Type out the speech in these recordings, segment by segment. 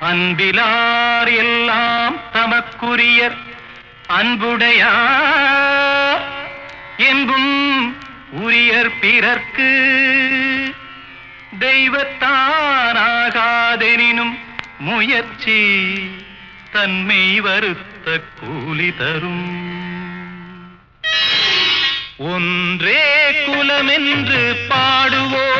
அன்பிலார் எல்லாம் தமக்குரியர் அன்புடையார் என்பும் உரியர் பிறர்க்கு. தெய்வத்தானாகாதெனினும் முயற்சி தன்மை வருத்த கூலி தரும். ஒன்றே குலமென்று பாடுவோம்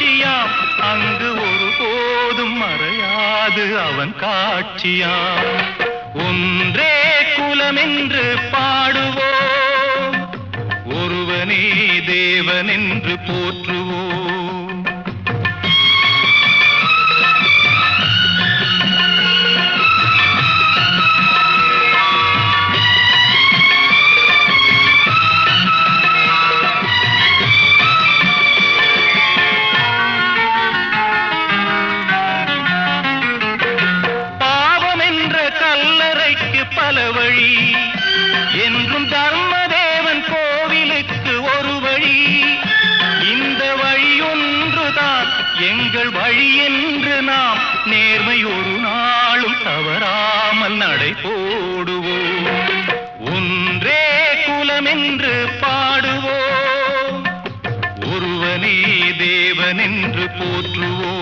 அரசாட்சியாம் அங்கு ஒரு போதும் மறையாது அவன் காட்சியாம். ஒன்றே குலமென்று பாடுவோம். ஒருவனே தேவன் என்று போற்று வழி. என்றும் தர்மதேவன் கோவிலுக்கு ஒரு வழி. இந்த வழி ஒன்றுதான் எங்கள் வழி என்று நாம் நேர்மை ஒரு நாளும் தவறாமல் நடை போடுவோம். ஒன்றே குலம் என்று பாடுவோம். ஒருவனே தேவன் என்று போற்றுவோம்.